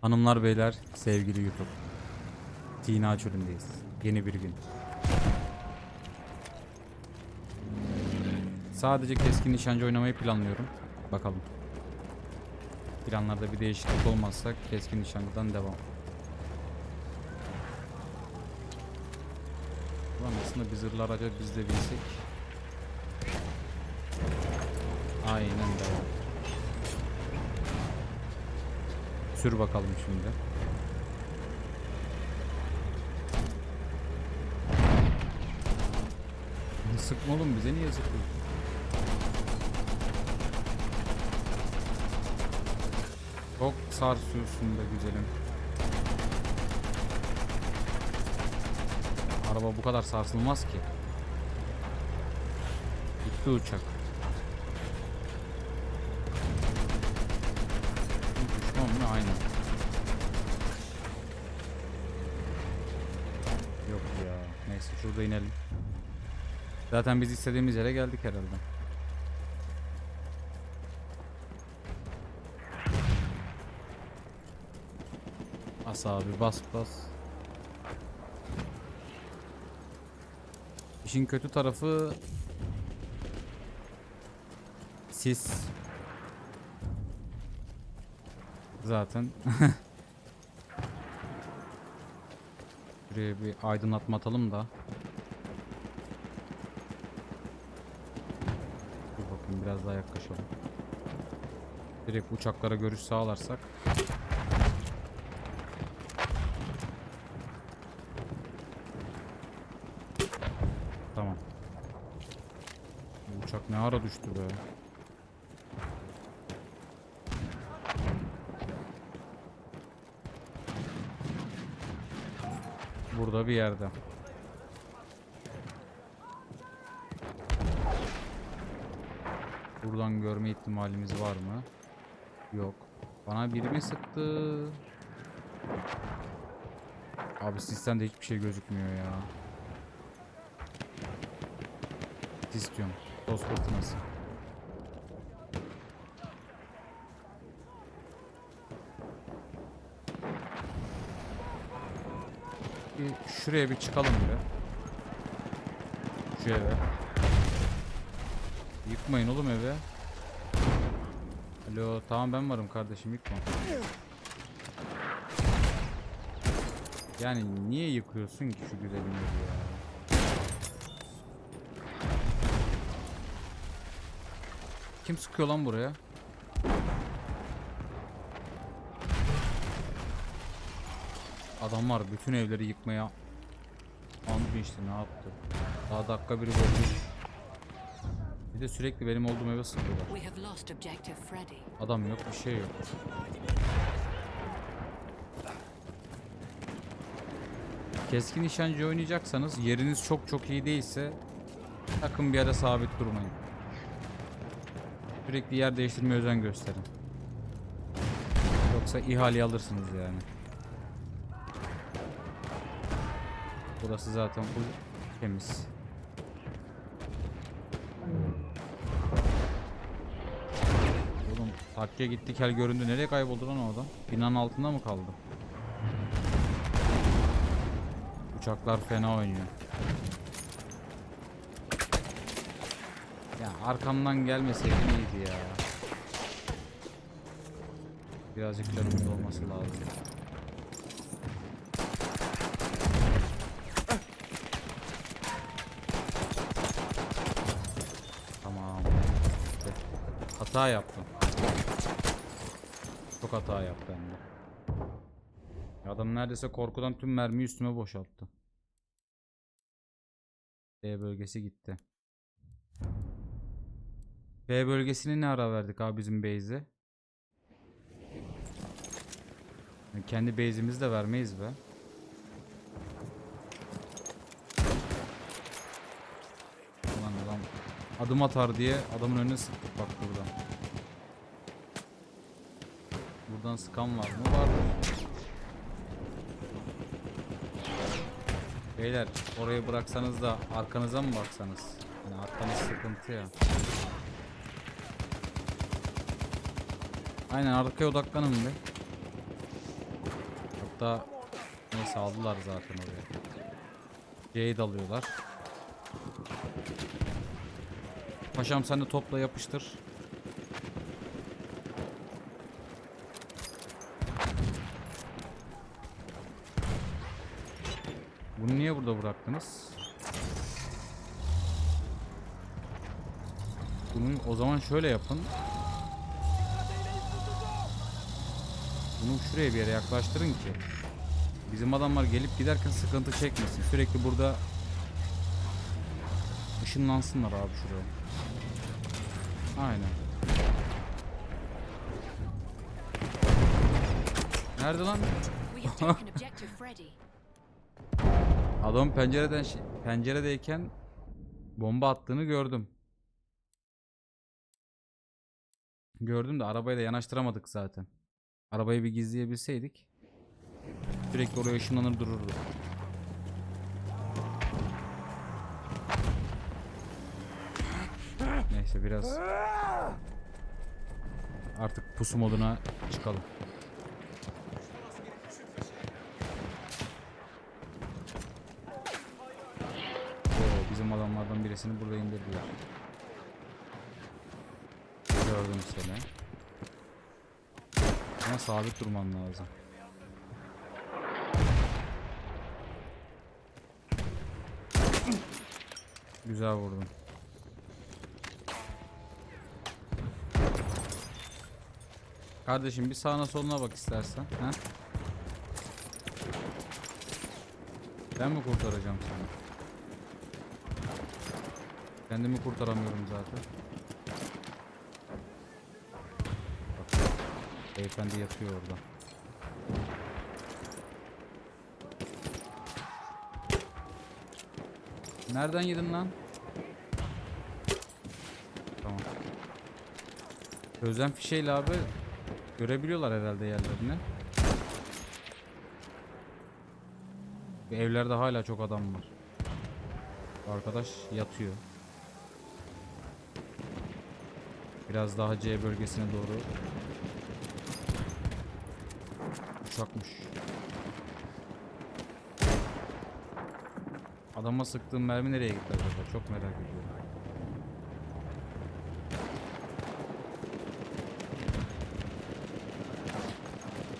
Hanımlar beyler sevgili YouTube. Tina çölündeyiz. Yeni bir gün. Sadece keskin nişancı oynamayı planlıyorum. Bakalım. Planlarda bir değişiklik olmazsa keskin nişancıdan devam. Ulan aslında biz zırhlı araca biz de binsek. Aynen devam. Sür bakalım şimdi. Sıkma oğlum bize niye sıkıyorsun? Çok sarsıyorsun da güzelim. Araba bu kadar sarsılmaz ki. Gitti uçak. Düşman mı? Yok ya. Neyse şurada inelim. Zaten biz istediğimiz yere geldik herhalde. Bas abi bas bas. İşin kötü tarafı sis. Zaten Şuraya bir aydınlatma atalım da. Dur bakayım biraz daha yaklaşalım. Direkt uçaklara görüş sağlarsak. Tamam. Bu uçak ne ara düştü be. Burada bir yerde. Buradan görme ihtimalimiz var mı? Yok. Bana biri mi sıktı? Abi sistemde hiçbir şey gözükmüyor ya. Sis diyorum. Toz fırtınası. Bir şuraya bir çıkalım bir. Şu eve. Yıkmayın oğlum eve. Alo tamam ben varım kardeşim yıkma. Yani niye yıkıyorsun ki şu güzelim ya? Kim sıkıyor lan buraya? Adamlar bütün evleri yıkmaya andı işte ne yaptı? Daha dakika biri böyle. Bir de sürekli benim olduğum eve sıkıyorlar. Adam yok bir şey yok. Keskin nişancı oynayacaksanız yeriniz çok çok iyi değilse takım bir yere sabit durmayın. Sürekli yer değiştirmeye özen gösterin. Yoksa ihale alırsınız yani. Burası zaten full temiz. Oğlum takke gitti kel göründü. Nereye kayboldu lan o adam? Binanın altında mı kaldı? Uçaklar fena oynuyor. Ya arkamdan gelmeseydin iyiydi ya. Birazcık canımız olması lazım. Tamam. İşte hata yaptım. Çok hata yaptı hem de. Adam neredeyse korkudan tüm mermiyi üstüme boşalttı. B bölgesi gitti. B bölgesini ne ara verdik abi bizim base'e? Yani kendi base'imizi de vermeyiz be. Adam adım atar diye adamın önüne sıktık bak buradan. Sıkan var mı? Var. Beyler orayı bıraksanız da arkanıza mı baksanız? Yani arkanız sıkıntı ya. Aynen arkaya odaklanın be. Hatta neyse aldılar zaten oraya. C'yi de alıyorlar. Paşam sen de topla yapıştır. Bunu niye bıraktınız? Bunun o zaman şöyle yapın. Bunu şuraya bir yere yaklaştırın ki bizim adamlar gelip giderken sıkıntı çekmesin. Sürekli burada ışınlansınlar abi şuraya. Aynen. Nerede lan? Adam pencereden penceredeyken bomba attığını gördüm. Gördüm de arabayı da yanaştıramadık zaten. Arabayı bir gizleyebilseydik sürekli oraya ışınlanır dururdu. Neyse biraz artık pusu moduna çıkalım. Oo, birisini burada indirdiler. Gördüm seni. Ama sabit durman lazım. Güzel vurdun. Kardeşim bir sağına soluna bak istersen. Ha? Ben mi kurtaracağım seni? Kendimi kurtaramıyorum zaten. Bak, beyefendi yatıyor orada. Nereden yedin lan? Tamam. Gözlem fişeyle abi görebiliyorlar herhalde yerlerini. Evlerde hala çok adam var. Arkadaş yatıyor. Biraz daha C bölgesine doğru. Uçakmış. Adama sıktığım mermi nereye gitti acaba? Çok merak ediyorum.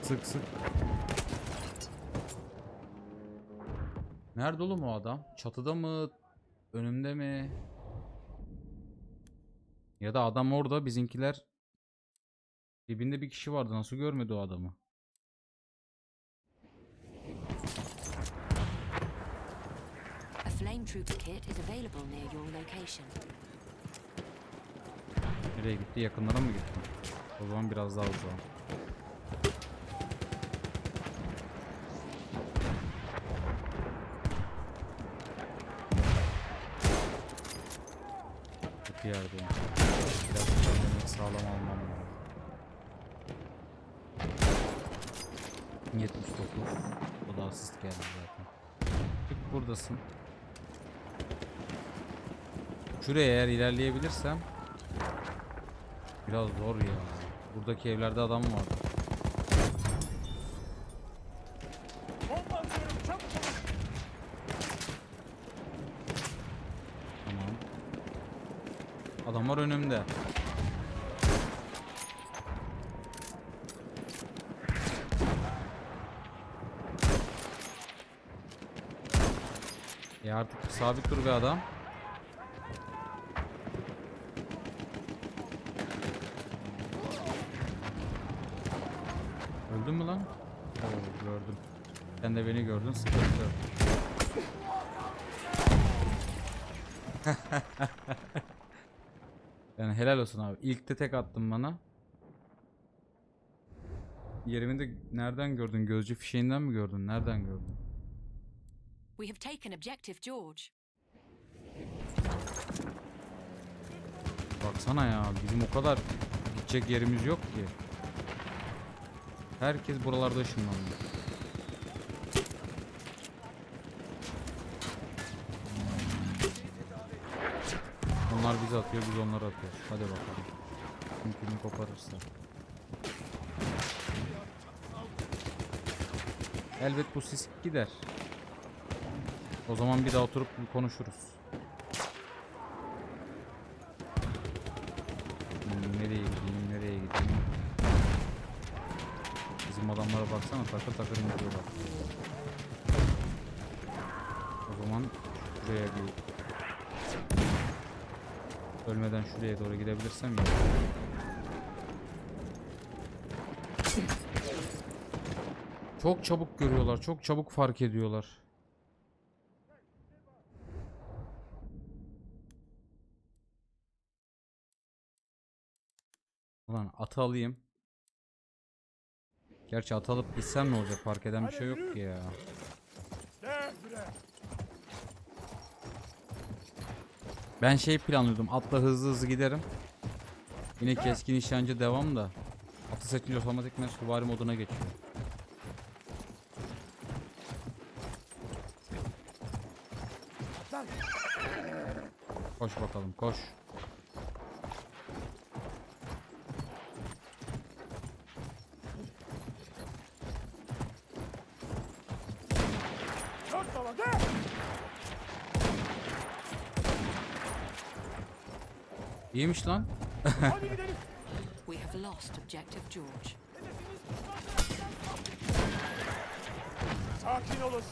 Sık sık. Nerede oğlum o adam? Çatıda mı? Önümde mi? Ya da adam orada bizimkiler dibinde bir kişi vardı. Nasıl görmedi o adamı? A flame trooper kit is available near your location. Nereye gitti? Yakınlara mı gitti? O zaman biraz daha uzağa. Kötü yerdeyim. Sağlam almam lazım. 79. O da asist geldi zaten. Çık buradasın. Şuraya eğer ilerleyebilirsem Biraz zor ya. Buradaki evlerde adam var. Tamam. Adamlar önümde. Ya artık sabit dur be adam. Öldün mü lan? Oo gördüm. Sen de beni gördün sıkıntı. yani helal olsun abi. İlk de tek attın bana. Yerimi de nereden gördün? Gözcü fişeğinden mi gördün? Nereden gördün? We have taken objective George. Baksana ya bizim o kadar gidecek yerimiz yok ki. Herkes buralarda ışınlandı. Onlar bizi atıyor, biz onları atıyoruz. Hadi bakalım. Kimi koparırsa. Elbet bu sis gider. O zaman bir daha oturup konuşuruz. Hmm, nereye gideyim, nereye gideyim? Bizim adamlara baksana takır takır indiriyorlar. O zaman şuraya bir ölmeden şuraya doğru gidebilirsem ya. Çok çabuk görüyorlar, çok çabuk fark ediyorlar. Ulan atı alayım. Gerçi atı alıp gitsem ne olacak? Fark eden bir şey yok ki ya. Ben şey planlıyordum. Atla hızlı hızlı giderim. Yine keskin nişancı devam da. Atı seçince otomatikman süvari moduna geçiyor. Koş bakalım koş. İyiymiş lan. We have lost objective George. Sakin olun.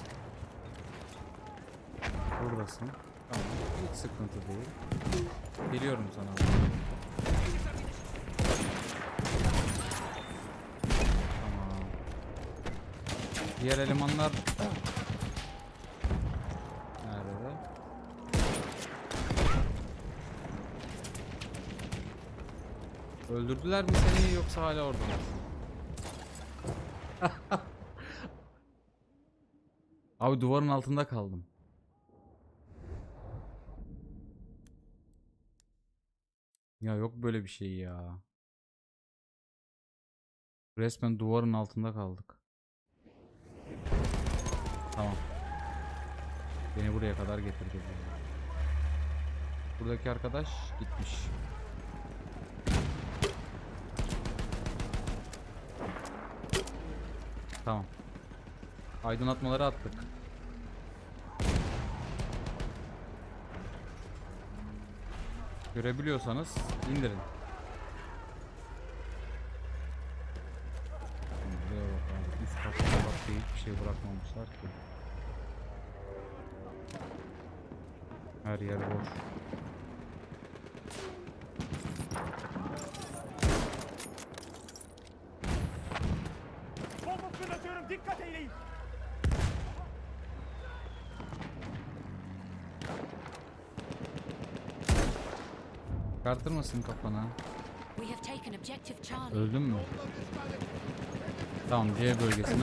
Buradasın. Tamam. Hiç sıkıntı değil. Geliyorum sana. Tamam. Diğer elemanlar nerede? Öldürdüler mi seni yoksa hala orada mısın? Abi duvarın altında kaldım. Ya yok böyle bir şey ya. Resmen duvarın altında kaldık. Tamam. Beni buraya kadar getirdi. bu. Buradaki arkadaş gitmiş. Tamam. Aydınlatmaları attık. Görebiliyorsanız indirin. Hiçbir şey bırakmamışlar ki. Her yer boş. Bomba fırlatıyorum. Dikkat eyleyin. Çıkartır mısın kafana? Öldün mü? Tamam C bölgesini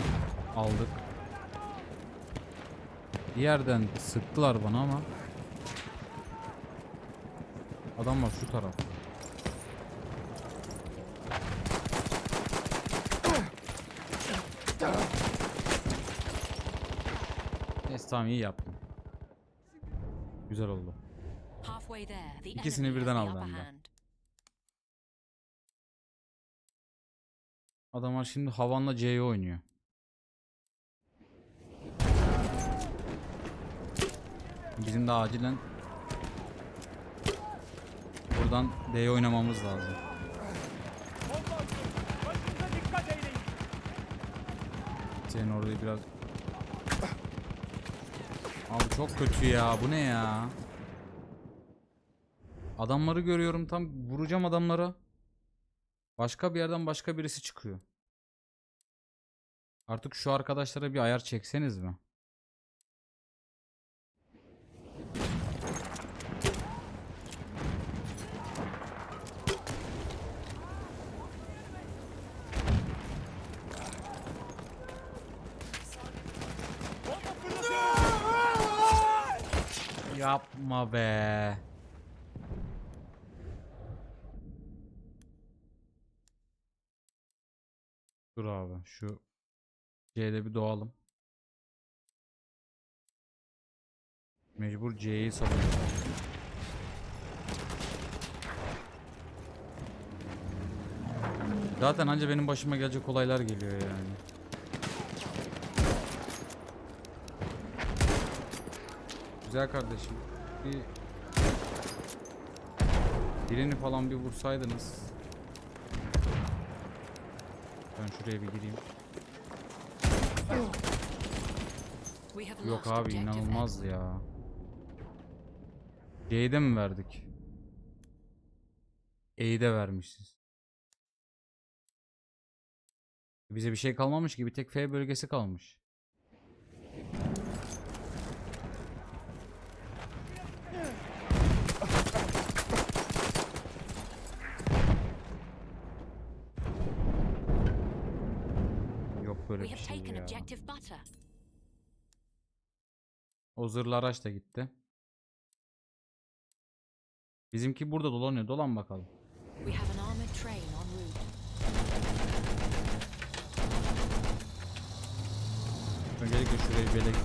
aldık. Bir yerden sıktılar bana ama. Adam var şu taraf. Tamam iyi yaptım. Güzel oldu. İkisini birden aldı hem de. Adamlar şimdi Havan'la C'yi oynuyor. Bizim de acilen buradan D'yi oynamamız lazım. Senin orayı biraz... Abi çok kötü ya. Bu ne ya? Adamları görüyorum tam vuracağım adamlara. Başka bir yerden başka birisi çıkıyor. Artık şu arkadaşlara bir ayar çekseniz mi? Yapma be. Dur abi şu C'de bir doğalım. Mecbur C'yi savunuyoruz. Zaten anca benim başıma gelecek olaylar geliyor yani. Güzel kardeşim. Bir birini falan bir vursaydınız. Ben şuraya bir gireyim. Yok abi inanılmaz ya. C'de mi verdik? E'yi de vermişiz. Bize bir şey kalmamış ki bir tek F bölgesi kalmış. Böyle We bir have şey taken ya. objective butter. O zırhlı araç da gitti. Bizimki burada dolanıyor. Dolan bakalım. Öncelikle şurayı bele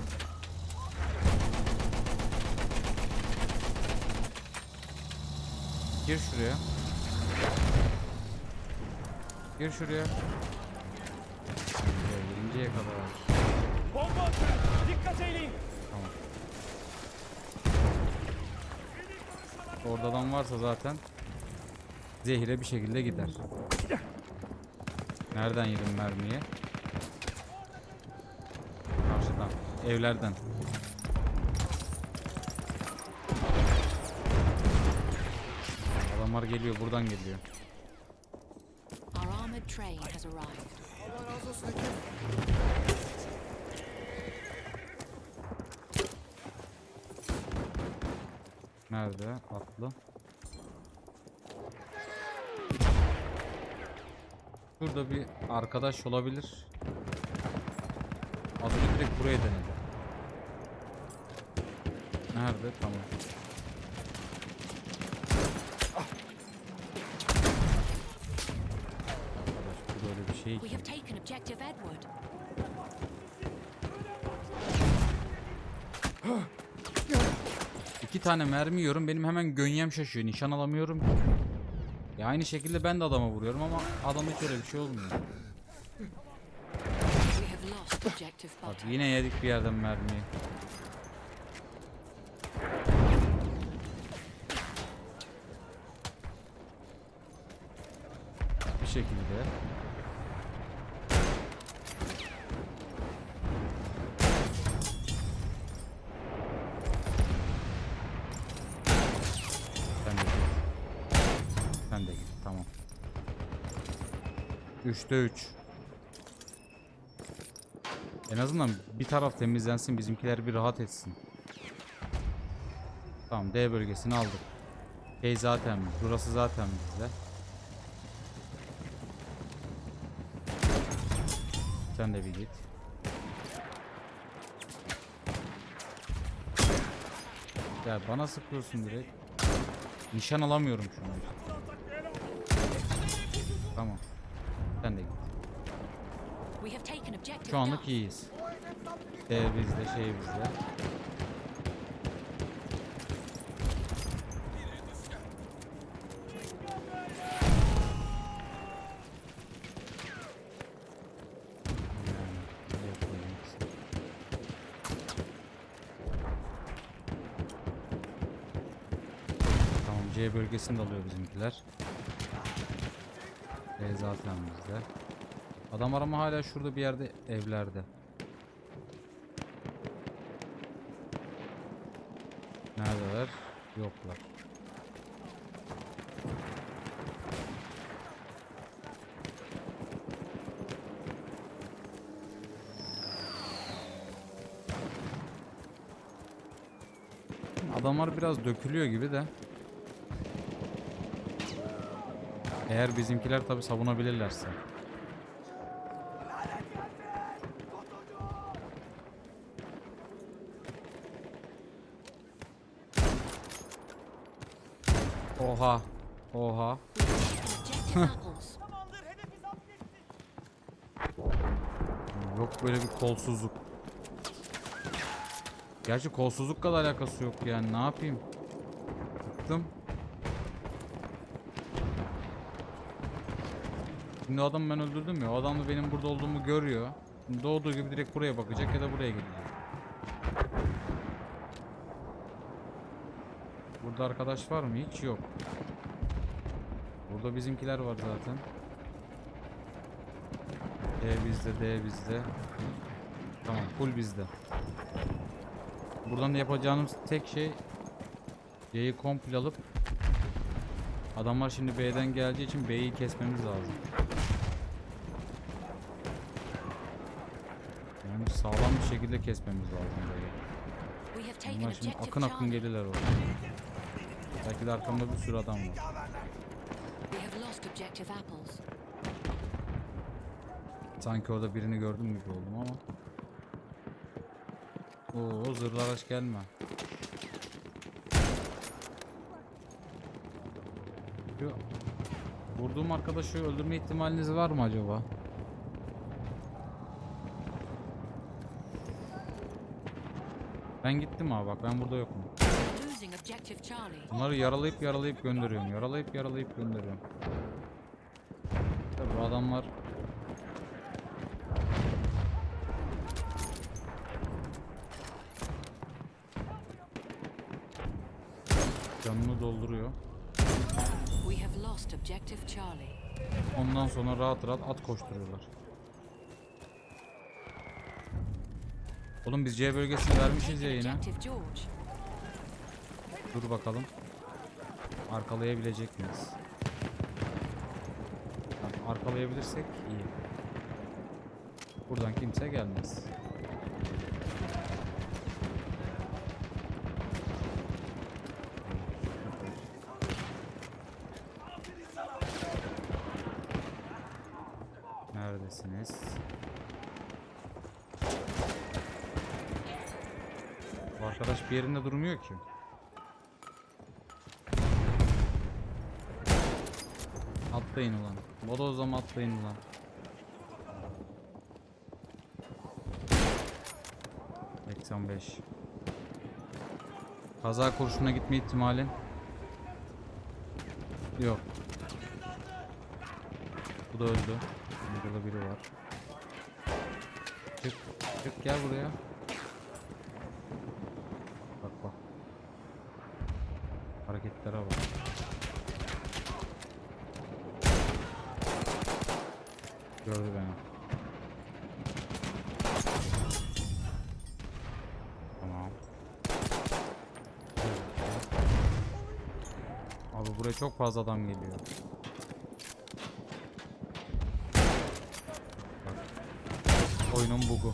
Gir şuraya. Gir şuraya. Girinceye kadar. Bomba atıyorum. Dikkat eyleyin. Tamam. Orada adam varsa zaten zehire bir şekilde gider. Nereden yedim mermiyi? Karşıdan. Evlerden. Adamlar geliyor buradan geliyor. Our armored train has arrived. Nerede? Atlı. Şurada bir arkadaş olabilir. Adını direkt buraya denedi. Nerede? Tamam. Arkadaş bu böyle bir şey We have taken objective Edward. İki tane mermi yiyorum benim hemen gönyem şaşıyor. Nişan alamıyorum. Ya aynı şekilde ben de adama vuruyorum ama adam hiç öyle bir şey olmuyor. Bak yine yedik bir yerden mermiyi. Bir şekilde. Sen de git. Sen de git. Tamam. 3'te 3. En azından bir taraf temizlensin bizimkiler bir rahat etsin. Tamam D bölgesini aldık. Şey zaten burası zaten bizde. Sen de bir git. Ya bana sıkıyorsun direkt. Nişan alamıyorum şu an. Tamam. Sen de git. We have taken objective Şu anlık iyiyiz. D bizde, şey bizde. Tamam C bölgesini de alıyor bizimkiler. D zaten bizde. Adam arama hala şurada bir yerde evlerde. Neredeler? Yoklar. Adamlar biraz dökülüyor gibi de. Eğer bizimkiler tabi savunabilirlerse. Oha. Oha. Objective apples. Tamamdır. Hedefi zapt ettik. Yok böyle bir kolsuzluk. Gerçi kolsuzlukla da alakası yok yani ne yapayım? Bıktım. Şimdi adamı ben öldürdüm ya. O adam da benim burada olduğumu görüyor. Şimdi doğduğu gibi direkt buraya bakacak ya da buraya gidecek. Burada arkadaş var mı? Hiç yok. Burada bizimkiler var zaten. D bizde, D bizde. Tamam, full bizde. Buradan yapacağımız tek şey C'yi komple alıp Adamlar şimdi B'den geldiği için B'yi kesmemiz lazım. Yani sağlam bir şekilde kesmemiz lazım B'yi. Bunlar şimdi akın akın gelirler oraya. Belki de arkamda bir sürü adam var. Sanki orada birini gördüm gibi oldum ama. Oo zırhlı araç gelme. Şu vurduğum arkadaşı öldürme ihtimaliniz var mı acaba? Ben gittim abi bak ben burada yokum. Bunları yaralayıp yaralayıp gönderiyorum. Yaralayıp yaralayıp gönderiyorum. Tabii adamlar canını dolduruyor. We have lost objective Charlie. Ondan sonra rahat rahat at koşturuyorlar. Oğlum biz C bölgesini vermişiz ya yine. Dur bakalım. Arkalayabilecek miyiz? Arkalayabilirsek iyi. Buradan kimse gelmez. Neredesiniz? Bu arkadaş bir yerinde durmuyor ki. Atlayın ulan. Bodozlama atlayın ulan. Seksen beş. Kaza kurşuna gitme ihtimalin yok. Bu da öldü. Burada biri var. Çık, çık gel buraya. Bak bak. Hareketlere bak. Gördü beni. Tamam. Abi buraya çok fazla adam geliyor. Bak. Oyunun bugu.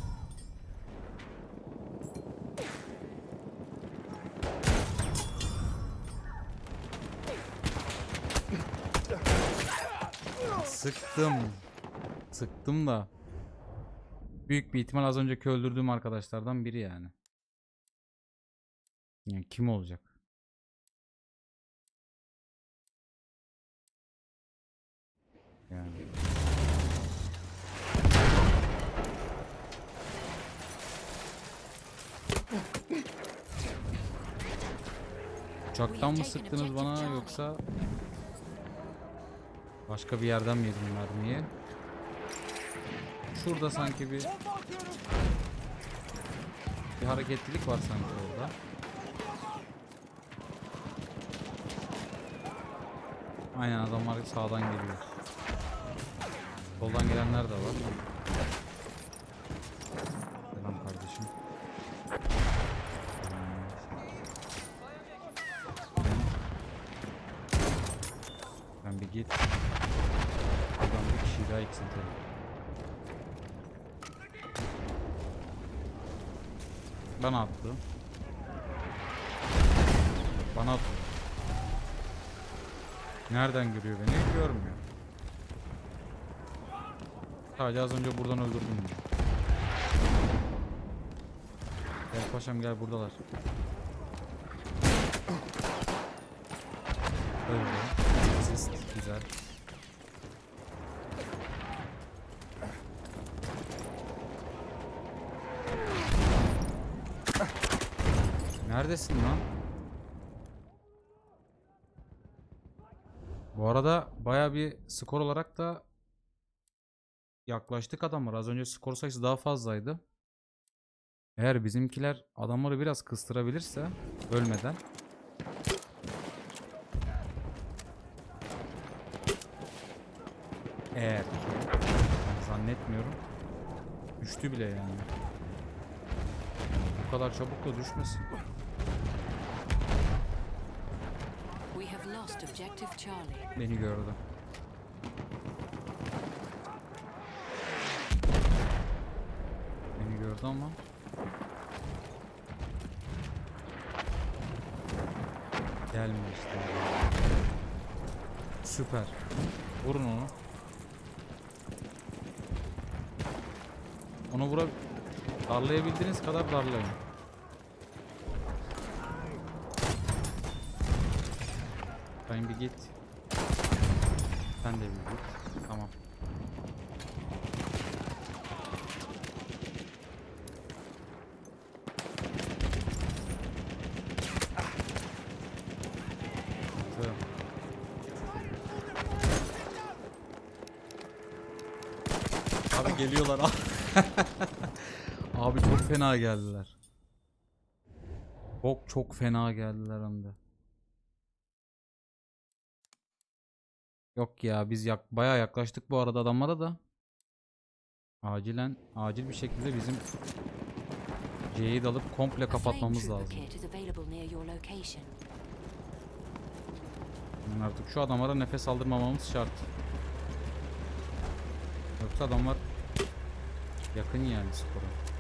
Sıktım. Sıktım da. Büyük bir ihtimal az önceki öldürdüğüm arkadaşlardan biri yani. Yani kim olacak? Yani. Uçaktan mı sıktınız bana yoksa başka bir yerden mi yedim mermiyi? Şurada sanki bir bir hareketlilik var sanki orada. Aynen adamlar sağdan geliyor. Soldan gelenler de var. Selam kardeşim. Ben, ben bir git. Buradan bir kişiyi daha eksiltelim. Bana attı. Bana attı. Nereden görüyor beni? Görmüyor. Sadece az önce buradan öldürdüm. Gel paşam gel buradalar. Öldü. Asist güzel. Neredesin lan? Bu arada baya bir skor olarak da yaklaştık adamlar. Az önce skor sayısı daha fazlaydı. Eğer bizimkiler adamları biraz kıstırabilirse ölmeden. Eğer zannetmiyorum. Düştü bile yani. Bu kadar çabuk da düşmesin. Beni gördü. Gördü ama gelmiyor işte. Süper. Vurun onu. Onu vura darlayabildiğiniz kadar darlayın. Sen bir git. Sen de bir git. Tamam. Abi geliyorlar. Abi çok fena geldiler. Çok çok fena geldiler hem de. Yok ya biz yak bayağı yaklaştık bu arada adamlara da. Acilen acil bir şekilde bizim C'yi de alıp komple kapatmamız lazım. Yani artık şu adamlara nefes aldırmamamız şart. Yoksa adamlar yakın yani skora.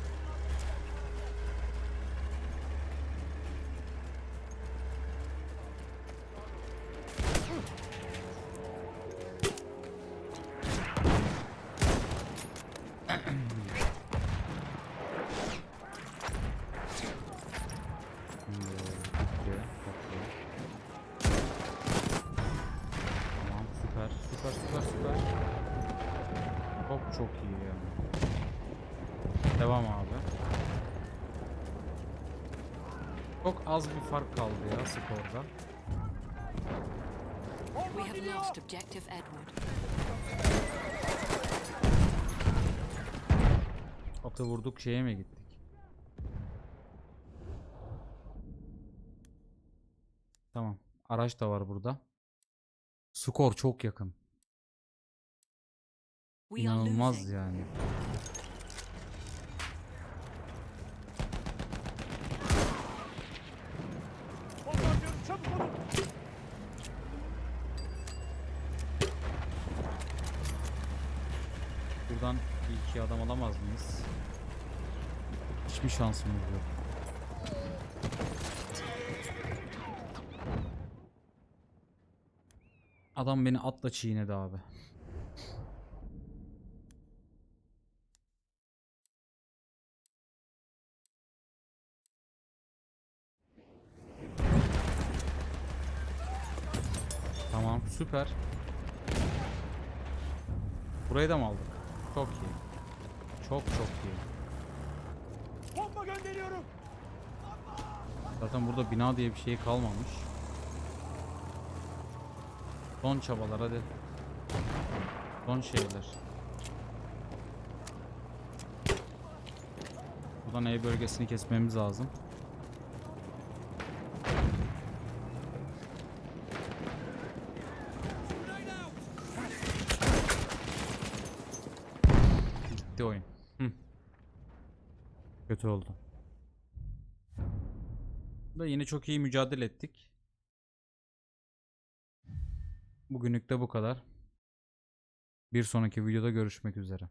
Ya skorda. We have lost objective Edward. Atı vurduk şeye mi gittik? Tamam. Araç da var burada. Skor çok yakın. İnanılmaz losing. yani. Bombardıyorum çabuk olun. Buradan bir alamaz mıyız? Hiçbir şansımız yok. Adam beni atla çiğnedi abi. Tamam süper. Burayı da mı aldık? Çok iyi. Çok çok iyi. Bomba gönderiyorum. Zaten burada bina diye bir şey kalmamış. Son çabalar hadi. Son şeyler. Buradan E bölgesini kesmemiz lazım. Yine çok iyi mücadele ettik. Bugünlük de bu kadar. Bir sonraki videoda görüşmek üzere.